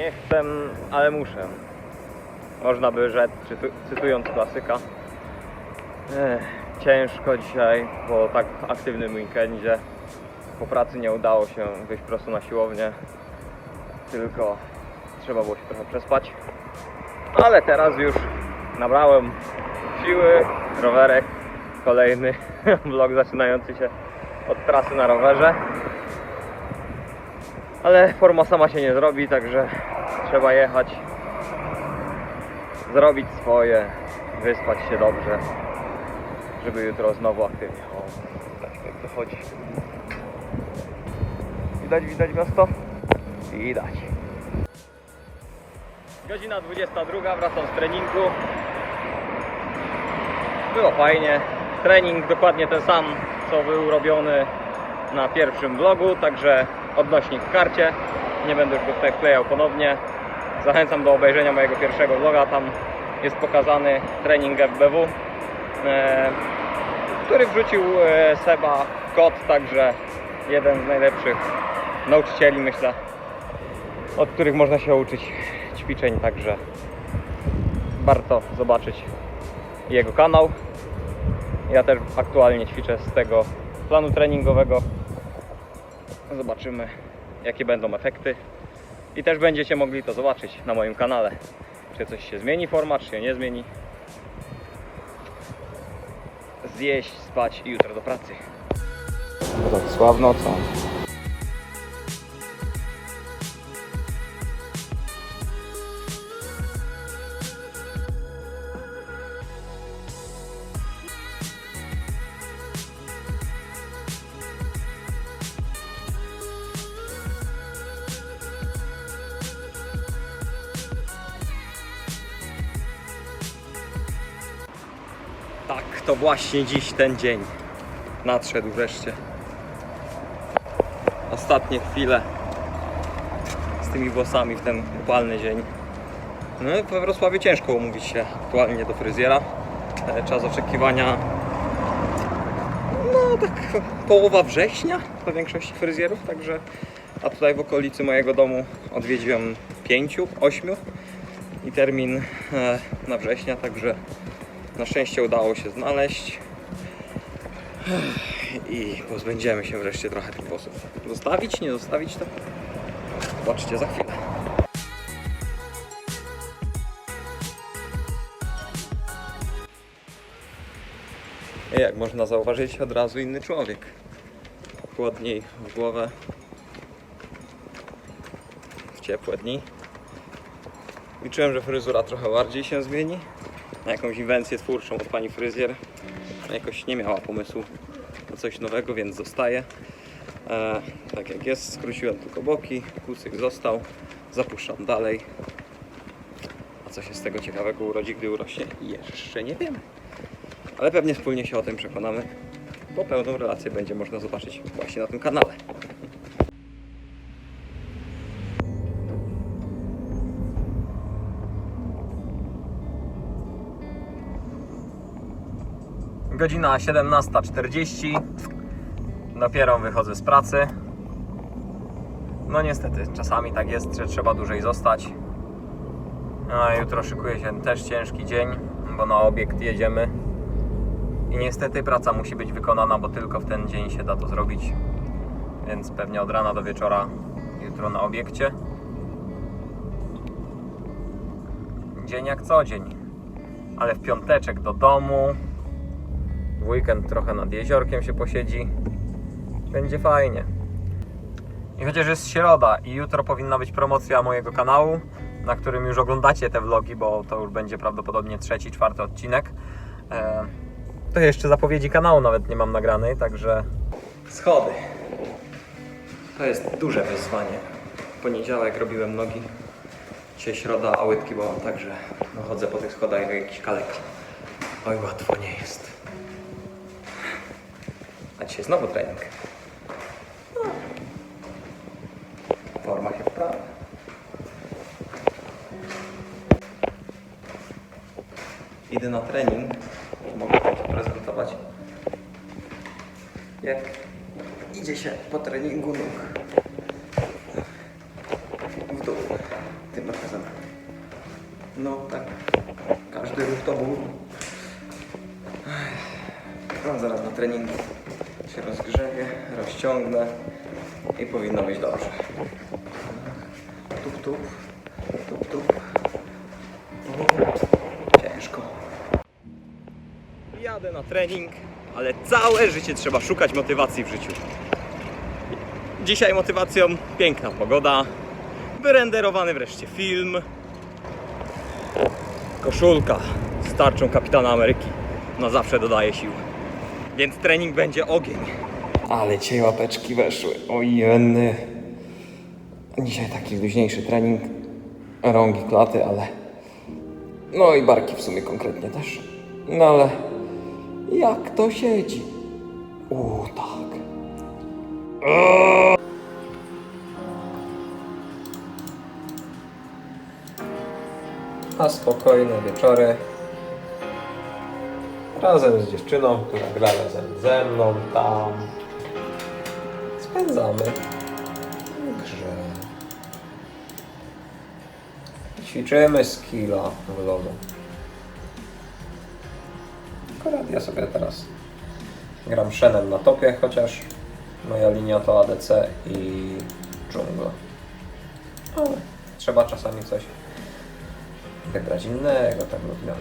Nie chcę, ale muszę. Można by rzec, cytu- cytując klasyka. Ech, ciężko dzisiaj po tak aktywnym weekendzie. Po pracy nie udało się wyjść prosto na siłownię. Tylko trzeba było się trochę przespać. Ale teraz już nabrałem siły, rowerek, kolejny vlog zaczynający się od trasy na rowerze. Ale forma sama się nie zrobi, także trzeba jechać, zrobić swoje, wyspać się dobrze, żeby jutro znowu aktywnie. O, widać jak to chodzi. Widać, widać miasto? Widać. Godzina 22, wracam z treningu. Było fajnie. Trening dokładnie ten sam, co był robiony na pierwszym vlogu, także odnośnik w karcie. Nie będę już go tutaj wklejał ponownie. Zachęcam do obejrzenia mojego pierwszego vloga. Tam jest pokazany trening FBW, e, który wrzucił e, Seba Kot, także jeden z najlepszych nauczycieli, myślę, od których można się uczyć ćwiczeń, także warto zobaczyć jego kanał. Ja też aktualnie ćwiczę z tego planu treningowego. Zobaczymy, jakie będą efekty. I też będziecie mogli to zobaczyć na moim kanale. Czy coś się zmieni forma, czy się nie zmieni. Zjeść, spać i jutro do pracy. Wrocław nocą. Tak, to właśnie dziś ten dzień nadszedł wreszcie. Ostatnie chwile z tymi włosami w ten upalny dzień. No i we Wrocławiu ciężko umówić się aktualnie do fryzjera. E, Czas oczekiwania no tak połowa września dla większości fryzjerów, także a tutaj w okolicy mojego domu odwiedziłem pięciu, ośmiu i termin e, na września, także na szczęście udało się znaleźć i pozbędziemy się wreszcie trochę włosów. Zostawić, nie zostawić to? Zobaczcie za chwilę. I jak można zauważyć, od razu inny człowiek. Chłodniej w głowę. W ciepłe dni. Liczyłem, że fryzura trochę bardziej się zmieni. Na jakąś inwencję twórczą od pani fryzjer. Jakoś nie miała pomysłu na coś nowego, więc zostaje. E, tak jak jest, skróciłem tylko boki, kucyk został. Zapuszczam dalej. A co się z tego ciekawego urodzi, gdy urośnie? Jeszcze nie wiem. Ale pewnie wspólnie się o tym przekonamy, bo pełną relację będzie można zobaczyć właśnie na tym kanale. Godzina 17.40. Dopiero wychodzę z pracy. No niestety, czasami tak jest, że trzeba dłużej zostać. A jutro szykuje się też ciężki dzień, bo na obiekt jedziemy. I niestety praca musi być wykonana, bo tylko w ten dzień się da to zrobić. Więc pewnie od rana do wieczora jutro na obiekcie. Dzień jak co dzień. Ale w piąteczek do domu. W weekend trochę nad jeziorkiem się posiedzi. Będzie fajnie. I chociaż jest środa i jutro powinna być promocja mojego kanału, na którym już oglądacie te vlogi, bo to już będzie prawdopodobnie trzeci, czwarty odcinek. E, to jeszcze zapowiedzi kanału nawet nie mam nagranej, także... Schody. To jest duże wyzwanie. W poniedziałek robiłem nogi. Dzisiaj środa, a łydki bo także no, chodzę po tych schodach jak jakiś kaleka. Oj, łatwo nie jest dzisiaj znowu trening. No. Forma się. Idę na trening i mogę Wam zaprezentować, jak idzie się po treningu nóg w dół tym razem. No tak, każdy ruch to był. No, zaraz na treningu się rozgrzeję, rozciągnę i powinno być dobrze. Tup, tup, tup, tup. Ciężko. Jadę na trening, ale całe życie trzeba szukać motywacji w życiu. Dzisiaj motywacją piękna pogoda, wyrenderowany wreszcie film, koszulka z tarczą kapitana Ameryki. Na zawsze dodaje sił. Więc trening będzie ogień. Ale dzisiaj łapeczki weszły. Ojenny. Dzisiaj taki luźniejszy trening. Rągi, klaty, ale... No i barki w sumie konkretnie też. No ale... Jak to siedzi? O, tak. A spokojne wieczory razem z dziewczyną, która gra razem ze mną tam. Spędzamy grze. Ćwiczymy skilla w lodu. Akurat ja sobie teraz gram Shenem na topie, chociaż moja linia to ADC i dżungla. Ale trzeba czasami coś wybrać innego, tak lubię.